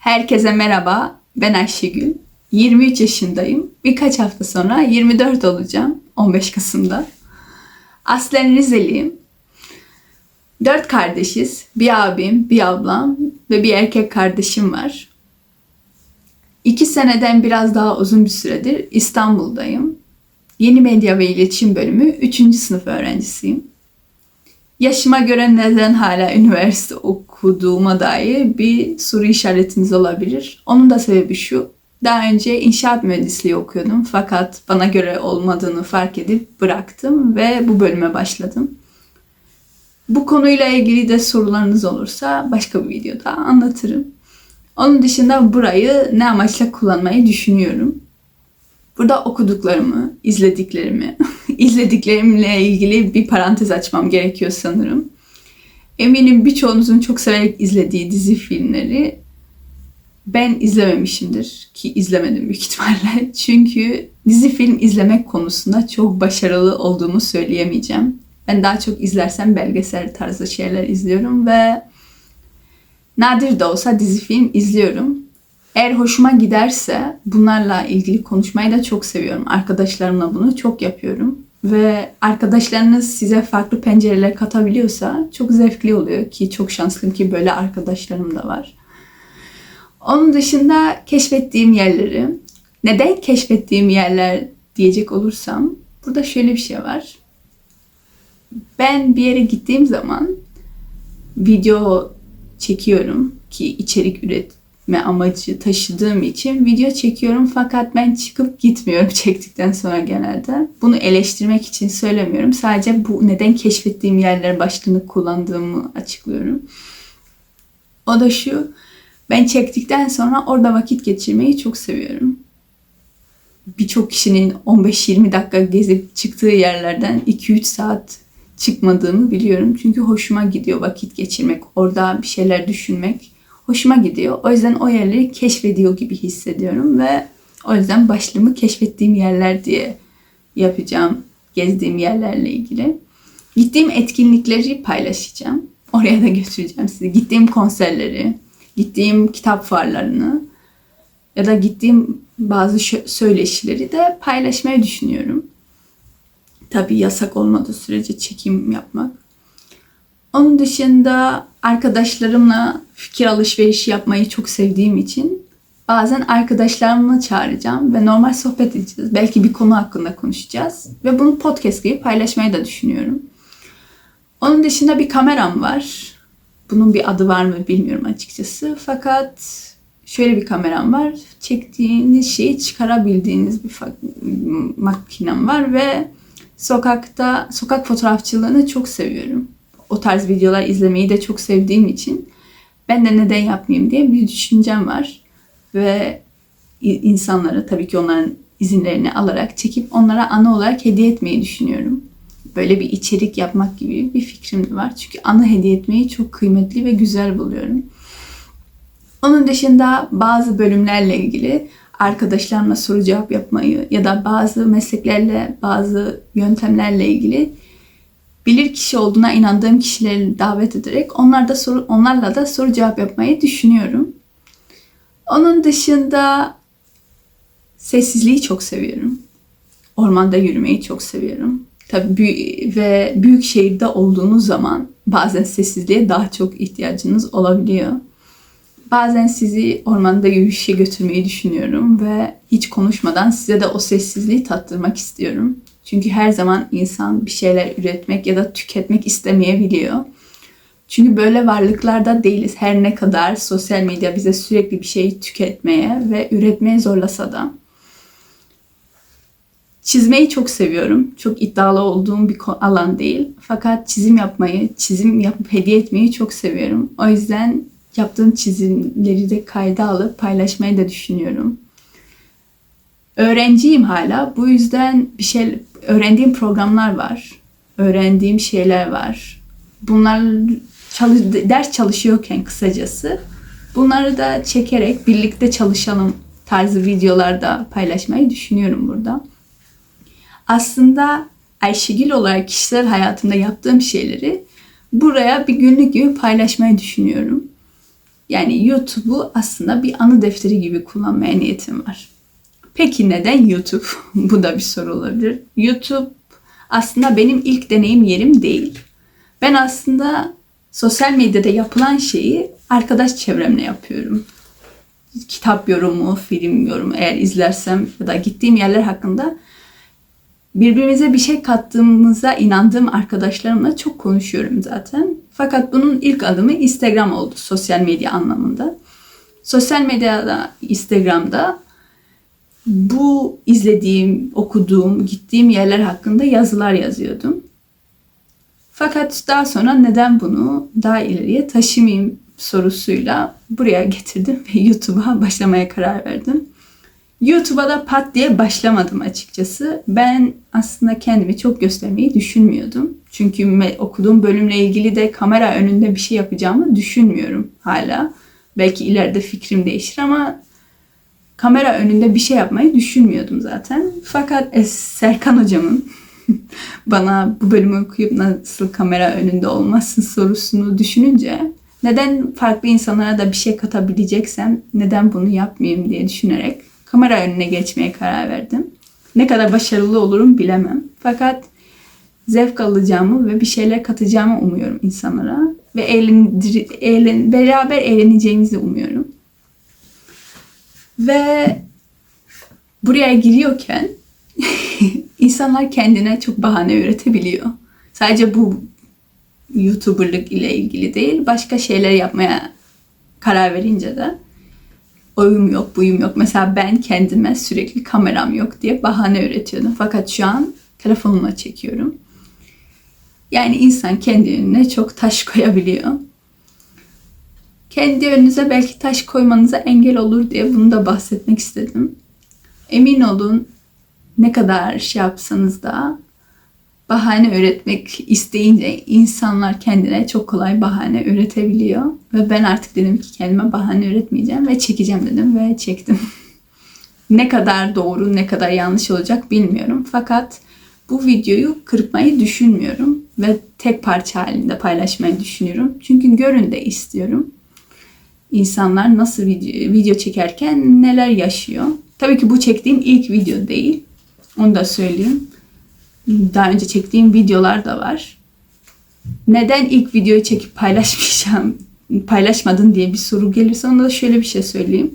Herkese merhaba. Ben Ayşegül. 23 yaşındayım. Birkaç hafta sonra 24 olacağım. 15 Kasım'da. Aslen Rizeliyim. Dört kardeşiz. Bir abim, bir ablam ve bir erkek kardeşim var. İki seneden biraz daha uzun bir süredir İstanbul'dayım. Yeni Medya ve İletişim Bölümü 3. sınıf öğrencisiyim. Yaşıma göre neden hala üniversite okuduğuma dair bir soru işaretiniz olabilir. Onun da sebebi şu. Daha önce inşaat mühendisliği okuyordum fakat bana göre olmadığını fark edip bıraktım ve bu bölüme başladım. Bu konuyla ilgili de sorularınız olursa başka bir videoda anlatırım. Onun dışında burayı ne amaçla kullanmayı düşünüyorum. Burada okuduklarımı, izlediklerimi, izlediklerimle ilgili bir parantez açmam gerekiyor sanırım. Eminim birçoğunuzun çok severek izlediği dizi filmleri ben izlememişimdir ki izlemedim büyük ihtimalle. Çünkü dizi film izlemek konusunda çok başarılı olduğumu söyleyemeyeceğim. Ben daha çok izlersem belgesel tarzı şeyler izliyorum ve nadir de olsa dizi film izliyorum. Eğer hoşuma giderse bunlarla ilgili konuşmayı da çok seviyorum. Arkadaşlarımla bunu çok yapıyorum. Ve arkadaşlarınız size farklı pencereler katabiliyorsa çok zevkli oluyor ki çok şanslıyım ki böyle arkadaşlarım da var. Onun dışında keşfettiğim yerleri, neden keşfettiğim yerler diyecek olursam burada şöyle bir şey var. Ben bir yere gittiğim zaman video çekiyorum ki içerik üretme amacı taşıdığım için video çekiyorum fakat ben çıkıp gitmiyorum çektikten sonra genelde. Bunu eleştirmek için söylemiyorum. Sadece bu neden keşfettiğim yerler başlığını kullandığımı açıklıyorum. O da şu. Ben çektikten sonra orada vakit geçirmeyi çok seviyorum. Birçok kişinin 15-20 dakika gezip çıktığı yerlerden 2-3 saat çıkmadığımı biliyorum. Çünkü hoşuma gidiyor vakit geçirmek, orada bir şeyler düşünmek hoşuma gidiyor. O yüzden o yerleri keşfediyor gibi hissediyorum ve o yüzden başlığımı keşfettiğim yerler diye yapacağım gezdiğim yerlerle ilgili. Gittiğim etkinlikleri paylaşacağım. Oraya da götüreceğim sizi. Gittiğim konserleri, gittiğim kitap fuarlarını ya da gittiğim bazı söyleşileri de paylaşmayı düşünüyorum. Tabi yasak olmadığı sürece çekim yapmak. Onun dışında arkadaşlarımla fikir alışverişi yapmayı çok sevdiğim için bazen arkadaşlarımı çağıracağım ve normal sohbet edeceğiz. Belki bir konu hakkında konuşacağız ve bunu podcast gibi paylaşmayı da düşünüyorum. Onun dışında bir kameram var. Bunun bir adı var mı bilmiyorum açıkçası. Fakat şöyle bir kameram var. Çektiğiniz şeyi çıkarabildiğiniz bir makinem var ve sokakta sokak fotoğrafçılığını çok seviyorum. O tarz videolar izlemeyi de çok sevdiğim için ben de neden yapmayayım diye bir düşüncem var. Ve insanlara tabii ki onların izinlerini alarak çekip onlara ana olarak hediye etmeyi düşünüyorum. Böyle bir içerik yapmak gibi bir fikrim var. Çünkü ana hediye etmeyi çok kıymetli ve güzel buluyorum. Onun dışında bazı bölümlerle ilgili arkadaşlarımla soru cevap yapmayı ya da bazı mesleklerle, bazı yöntemlerle ilgili bilir kişi olduğuna inandığım kişileri davet ederek onlar da soru, onlarla da soru cevap yapmayı düşünüyorum. Onun dışında sessizliği çok seviyorum. Ormanda yürümeyi çok seviyorum. Tabii ve büyük şehirde olduğunuz zaman bazen sessizliğe daha çok ihtiyacınız olabiliyor. Bazen sizi ormanda yürüyüşe götürmeyi düşünüyorum ve hiç konuşmadan size de o sessizliği tattırmak istiyorum. Çünkü her zaman insan bir şeyler üretmek ya da tüketmek istemeyebiliyor. Çünkü böyle varlıklarda değiliz. Her ne kadar sosyal medya bize sürekli bir şey tüketmeye ve üretmeye zorlasa da. Çizmeyi çok seviyorum. Çok iddialı olduğum bir alan değil. Fakat çizim yapmayı, çizim yapıp hediye etmeyi çok seviyorum. O yüzden yaptığım çizimleri de kayda alıp paylaşmayı da düşünüyorum. Öğrenciyim hala. Bu yüzden bir şey öğrendiğim programlar var. Öğrendiğim şeyler var. Bunlar çalış, ders çalışıyorken kısacası bunları da çekerek birlikte çalışalım tarzı videolarda paylaşmayı düşünüyorum burada. Aslında Ayşegül olarak kişisel hayatımda yaptığım şeyleri buraya bir günlük gibi paylaşmayı düşünüyorum. Yani YouTube'u aslında bir anı defteri gibi kullanmaya niyetim var. Peki neden YouTube? Bu da bir soru olabilir. YouTube aslında benim ilk deneyim yerim değil. Ben aslında sosyal medyada yapılan şeyi arkadaş çevremle yapıyorum. Kitap yorumu, film yorumu eğer izlersem ya da gittiğim yerler hakkında birbirimize bir şey kattığımıza inandığım arkadaşlarımla çok konuşuyorum zaten. Fakat bunun ilk adımı Instagram oldu sosyal medya anlamında. Sosyal medyada, Instagram'da bu izlediğim, okuduğum, gittiğim yerler hakkında yazılar yazıyordum. Fakat daha sonra neden bunu daha ileriye taşımayayım sorusuyla buraya getirdim ve YouTube'a başlamaya karar verdim. YouTube'a da pat diye başlamadım açıkçası. Ben aslında kendimi çok göstermeyi düşünmüyordum. Çünkü okuduğum bölümle ilgili de kamera önünde bir şey yapacağımı düşünmüyorum hala. Belki ileride fikrim değişir ama kamera önünde bir şey yapmayı düşünmüyordum zaten. Fakat e, Serkan hocamın bana bu bölümü okuyup nasıl kamera önünde olmasın sorusunu düşününce neden farklı insanlara da bir şey katabileceksem neden bunu yapmayayım diye düşünerek kamera önüne geçmeye karar verdim. Ne kadar başarılı olurum bilemem. Fakat zevk alacağımı ve bir şeyler katacağımı umuyorum insanlara. Ve eğlendir, eğlen, beraber eğleneceğimizi umuyorum. Ve buraya giriyorken insanlar kendine çok bahane üretebiliyor. Sadece bu YouTuber'lık ile ilgili değil, başka şeyler yapmaya karar verince de oyum yok, buyum yok. Mesela ben kendime sürekli kameram yok diye bahane üretiyordum. Fakat şu an telefonumla çekiyorum. Yani insan kendi önüne çok taş koyabiliyor. Kendi önünüze belki taş koymanıza engel olur diye bunu da bahsetmek istedim. Emin olun ne kadar şey yapsanız da bahane üretmek isteyince insanlar kendine çok kolay bahane üretebiliyor. Ve ben artık dedim ki kendime bahane üretmeyeceğim ve çekeceğim dedim ve çektim. ne kadar doğru ne kadar yanlış olacak bilmiyorum. Fakat bu videoyu kırpmayı düşünmüyorum ve tek parça halinde paylaşmayı düşünüyorum. Çünkü görün de istiyorum. İnsanlar nasıl video, video çekerken neler yaşıyor. Tabii ki bu çektiğim ilk video değil. Onu da söyleyeyim. Daha önce çektiğim videolar da var. Neden ilk videoyu çekip paylaşmayacağım, paylaşmadın diye bir soru gelirse ona da şöyle bir şey söyleyeyim.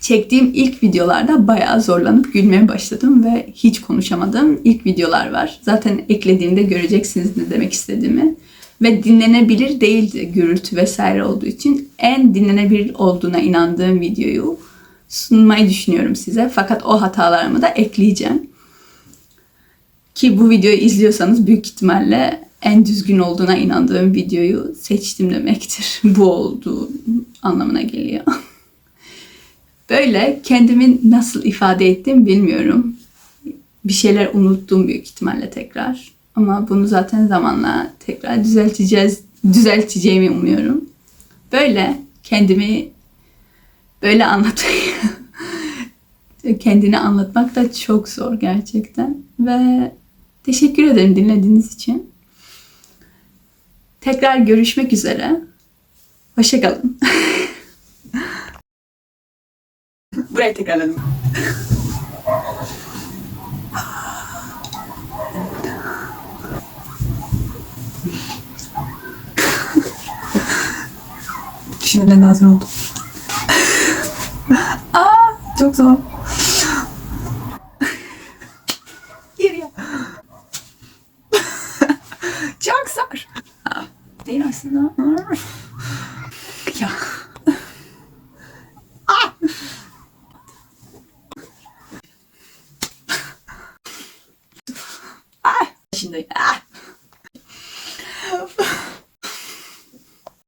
Çektiğim ilk videolarda bayağı zorlanıp gülmeye başladım ve hiç konuşamadığım ilk videolar var. Zaten eklediğimde göreceksiniz ne demek istediğimi. Ve dinlenebilir değildi gürültü vesaire olduğu için. En dinlenebilir olduğuna inandığım videoyu sunmayı düşünüyorum size. Fakat o hatalarımı da ekleyeceğim. Ki bu videoyu izliyorsanız büyük ihtimalle en düzgün olduğuna inandığım videoyu seçtim demektir. Bu olduğu anlamına geliyor. Böyle kendimi nasıl ifade ettim bilmiyorum. Bir şeyler unuttum büyük ihtimalle tekrar. Ama bunu zaten zamanla tekrar düzelteceğiz, düzelteceğimi umuyorum. Böyle kendimi böyle anlatmayı kendini anlatmak da çok zor gerçekten. Ve teşekkür ederim dinlediğiniz için. Tekrar görüşmek üzere. Hoşçakalın. Burayı tekrarladım. Şimdiden hazır oldum. Aa, çok zor. Geriye. Çok zor. Değil aslında.